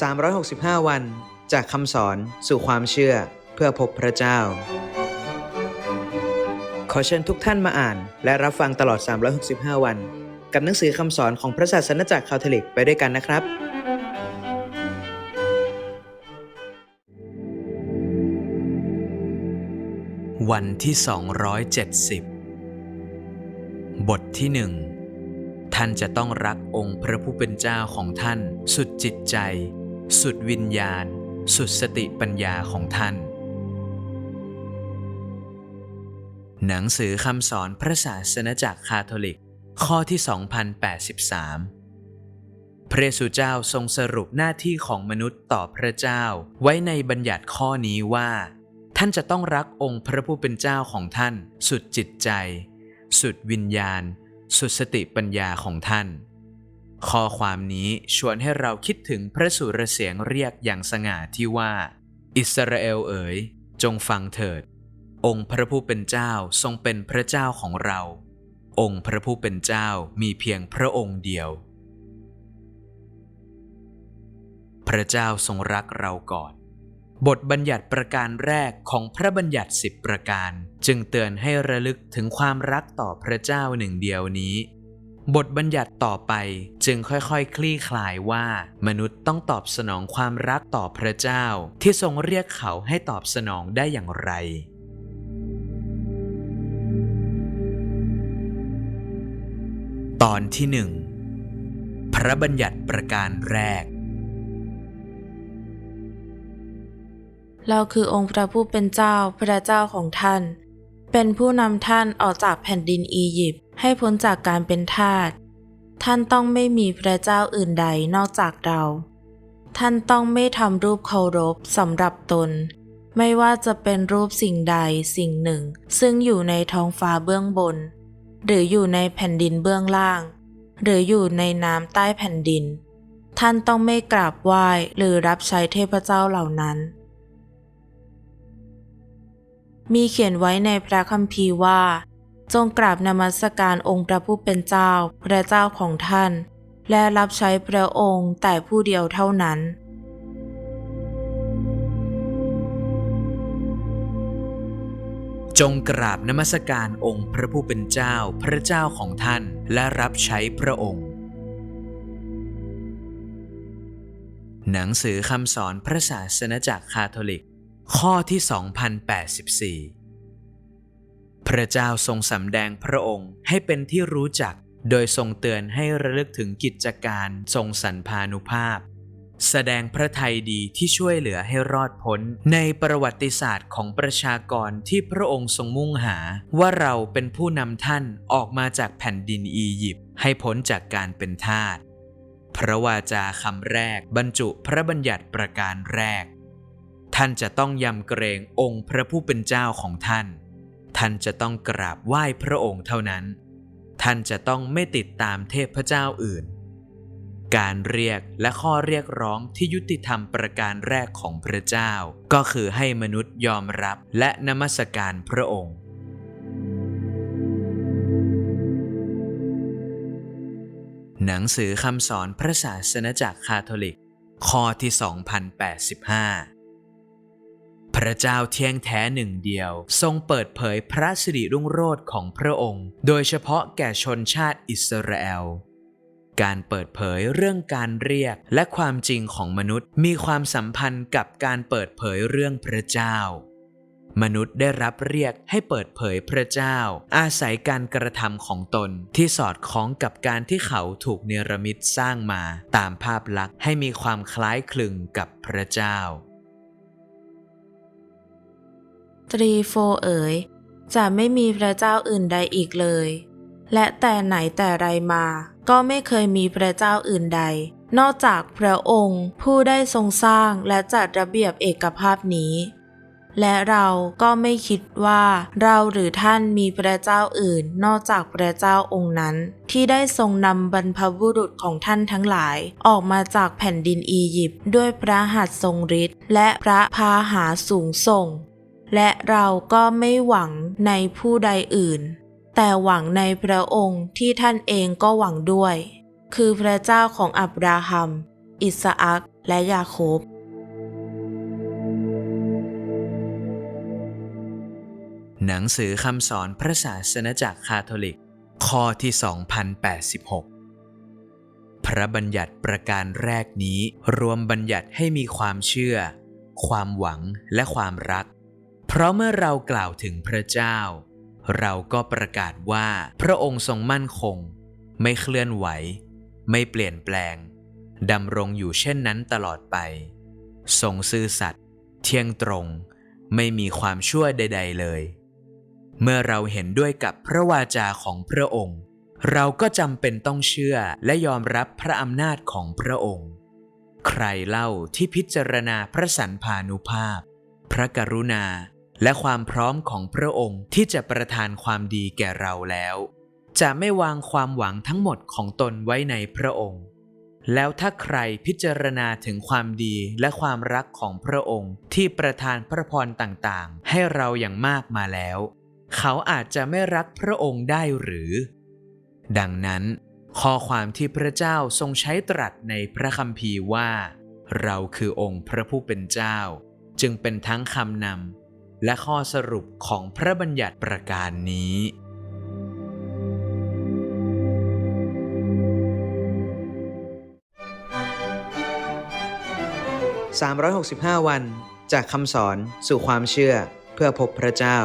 365 วัน จากคำสอนสู่ความเชื่อเพื่อพบพระเจ้า ขอเชิญทุกท่านมาอ่าน และรับฟังตลอด 365 วัน กับหนังสือคำสอนของพระศาสนจักรคาทอลิกไปด้วยกันนะครับ วันที่ 270 บทที่หนึ่งท่านจะต้องรักองค์พระผู้เป็นเจ้าของท่านสุดจิตใจ สุดวิญญาณ สุดสติปัญญาของท่าน หนังสือคำสอนพระศาสนจักรคาทอลิก ข้อที่ 2083 พระเยซูเจ้าทรงสรุปหน้าที่ของมนุษย์ต่อพระเจ้าไว้ในบัญญัติข้อนี้ว่า ท่านจะต้องรักองค์พระผู้เป็นเจ้าของท่าน สุดจิตใจ สุดวิญญาณ สุดสติปัญญาของท่าน ข้อความนี้ชวนให้เราคิดถึงพระสุรเสียงเรียกอย่างสง่าที่ว่า อิสราเอลเอ๋ย จงฟังเถิด องค์พระผู้เป็นเจ้าทรงเป็นพระเจ้าของเรา องค์พระผู้เป็นเจ้ามีเพียงพระองค์เดียว พระเจ้าทรงรักเราก่อน บทบัญญัติประการแรกของพระบัญญัติสิบประการ จึงเตือนให้ระลึกถึงความรักต่อพระเจ้าหนึ่งเดียวนี้ บทบัญญัติต่อไปจึงค่อยๆ คลี่คลายว่า มนุษย์ต้องตอบสนองความรักต่อพระเจ้า ที่ทรงเรียกเขาให้ตอบสนองได้อย่างไร ตอนที่หนึ่งพระบัญญัติประการแรก เราคือองค์พระผู้เป็นเจ้าพระเจ้าของท่าน เป็นผู้นำท่านออกจากแผ่นดินอียิปต์ ให้พ้นจากการเป็นทาส ท่านต้องไม่มีพระเจ้าอื่นใดนอกจากเรา ท่านต้องไม่ทำรูปเคารพสำหรับตน ไม่ว่าจะเป็นรูปสิ่งใดสิ่งหนึ่ง ซึ่งอยู่ในท้องฟ้าเบื้องบน หรืออยู่ในแผ่นดินเบื้องล่าง หรืออยู่ในน้ำใต้แผ่นดิน ท่านต้องไม่กราบไหว้หรือรับใช้เทพเจ้าเหล่านั้นมีเขียนไว้ในพระคัมภีร์ว่า จงกราบนมัสการองค์พระผู้เป็นเจ้า พระเจ้าของท่าน และรับใช้พระองค์แต่ผู้เดียวเท่านั้น จงกราบนมัสการองค์พระผู้เป็นเจ้า พระเจ้าของท่าน และรับใช้พระองค์ หนังสือคำสอนพระศาสนจักรคาทอลิก ข้อที่ 2084 พระเจ้าทรงสำแดงพระองค์ให้เป็นที่รู้จัก โดยทรงเตือนให้ระลึกถึงกิจการทรงสรรพานุภาพ แสดงพระทัยดีที่ช่วยเหลือให้รอดพ้น ในประวัติศาสตร์ของประชากรที่พระองค์ทรงมุ่งหา ว่าเราเป็นผู้นำท่านออกมาจากแผ่นดินอียิปต์ให้พ้นจากการเป็นทาสพระวาจาคำแรกบรรจุพระบัญญัติประการแรก ท่านจะต้องยำเกรงองค์พระผู้เป็นเจ้าของท่าน ท่านจะต้องกราบไหว้พระองค์เท่านั้น ท่านจะต้องไม่ติดตามเทพเจ้าอื่น การเรียกและข้อเรียกร้องที่ยุติธรรมประการแรกของพระเจ้า ก็คือให้มนุษย์ยอมรับและนมัสการพระองค์หนังสือคำสอนพระศาสนจักรคาทอลิก ข้อที่ 2085 ระเจ้าเที่ยงแท้หนึ่งเดียว ทรงเปิดเผยพระสิริรุ่งโรจน์ของพระองค์ โดยเฉพาะแก่ชนชาติอิสราเอลการเปิดเผยเรื่องการเรียกและความจริงของมนุษย์มีความสัมพันธ์กับการเปิดเผยเรื่องพระเจ้า มนุษย์ได้รับเรียกให้เปิดเผยพระเจ้า อาศัยการกระทำของตนที่สอดคล้องกับการที่เขาถูกเนรมิตสร้างมา ตามภาพลักษณ์ให้มีความคล้ายคลึงกับพระเจ้า ตรีโฟเอ๋ย จะไม่มีพระเจ้าอื่นใดอีกเลย และแต่ไหนแต่ไรมา ก็ไม่เคยมีพระเจ้าอื่นใด นอกจากพระองค์ผู้ได้ทรงสร้างและจัดระเบียบเอกภาพนี้ และเราก็ไม่คิดว่าเราหรือท่านมีพระเจ้าอื่น นอกจากพระเจ้าองค์นั้น ที่ได้ทรงนำบรรพบุรุษของท่านทั้งหลาย ออกมาจากแผ่นดินอียิปต์ด้วยพระหัตถ์ทรงฤทธิ์และพระพาหาสูงส่ง และเราก็ไม่หวังในผู้ใดอื่น แต่หวังในพระองค์ที่ท่านเองก็หวังด้วย คือพระเจ้าของอับราฮัม อิสอักและยาโคบหนังสือคำสอนพระศาสนจักรคาทอลิก ข้อที่ 2086 พระบัญญัติประการแรกนี้รวมบัญญัติให้มีความเชื่อ ความหวังและความรัก เพราะเมื่อเรากล่าวถึงพระเจ้า เราก็ประกาศว่าพระองค์ทรงมั่นคง ไม่เคลื่อนไหว ไม่เปลี่ยนแปลงดำรงอยู่เช่นนั้นตลอดไป ทรงซื่อสัตย์เที่ยงตรง ไม่มีความชั่วใด ๆ เลย เมื่อเราเห็นด้วยกับพระวาจาของพระองค์ เราก็จำเป็นต้องเชื่อและยอมรับพระอำนาจของพระองค์ ใครเล่าที่พิจารณาพระสันพานุภาพ พระกรุณา และความพร้อมของพระองค์ที่จะประทานความดีแก่เราแล้ว จะไม่วางความหวังทั้งหมดของตนไว้ในพระองค์ แล้วถ้าใครพิจารณาถึงความดีและความรักของพระองค์ที่ประทานพระพรต่างๆ ให้เราอย่างมากมาแล้ว เขาอาจจะไม่รักพระองค์ได้หรือ ดังนั้น ข้อความที่พระเจ้าทรงใช้ตรัสในพระคัมภีร์ว่า เราคือองค์พระผู้เป็นเจ้า จึงเป็นทั้งคำนำ และข้อสรุปของพระบัญญัติประการนี้ 365 วันจากคำสอนสู่ความเชื่อเพื่อพบพระเจ้า